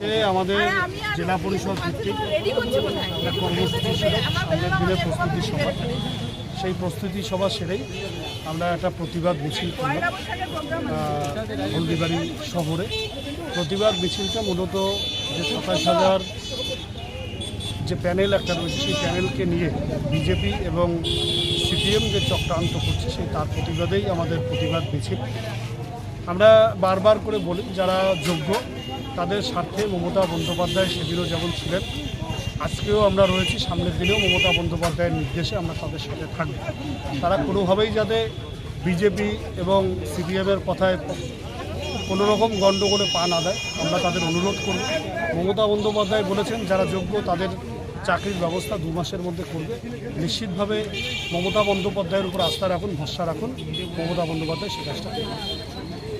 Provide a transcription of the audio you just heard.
আমাদের জেলা পরিষদ ভিত্তিক একটা কর্মসূচি ছিল দিনের প্রস্তুতি সভা। সেই প্রস্তুতি সভা সেরেই আমরা একটা প্রতিবাদ মিছিল করলাম। হলদিবাড়ি শহরে। প্রতিবাদ মিছিলটা মূলত যে সাতাশ হাজার যে প্যানেল একটা রয়েছে সেই প্যানেলকে নিয়ে বিজেপি এবং সিপিএম যে চক্রান্ত করছে সেই তার প্রতিবাদেই আমাদের প্রতিবাদ মিছিল। আমরা বারবার করে বলি যারা যোগ্য তাদের স্বার্থে মমতা বন্দ্যোপাধ্যায় সেদিনও যেমন ছিলেন, আজকেও আমরা রয়েছি, সামনের দিনেও মমতা বন্দ্যোপাধ্যায়ের নির্দেশে আমরা তাদের সাথে থাকব। তারা কোনোভাবেই যাতে বিজেপি এবং সিপিএমের কথায় কোনো রকম গণ্ডগোলে পা না দেয়, আমরা তাদের অনুরোধ করব। মমতা বন্দ্যোপাধ্যায় বলেছেন, যারা যোগ্য তাদের চাকরির ব্যবস্থা দু মাসের মধ্যে করবে। নিশ্চিতভাবে মমতা বন্দ্যোপাধ্যায়ের উপর আস্থা রাখুন, ভরসা রাখুন, মমতা বন্দ্যোপাধ্যায় সে কাজটা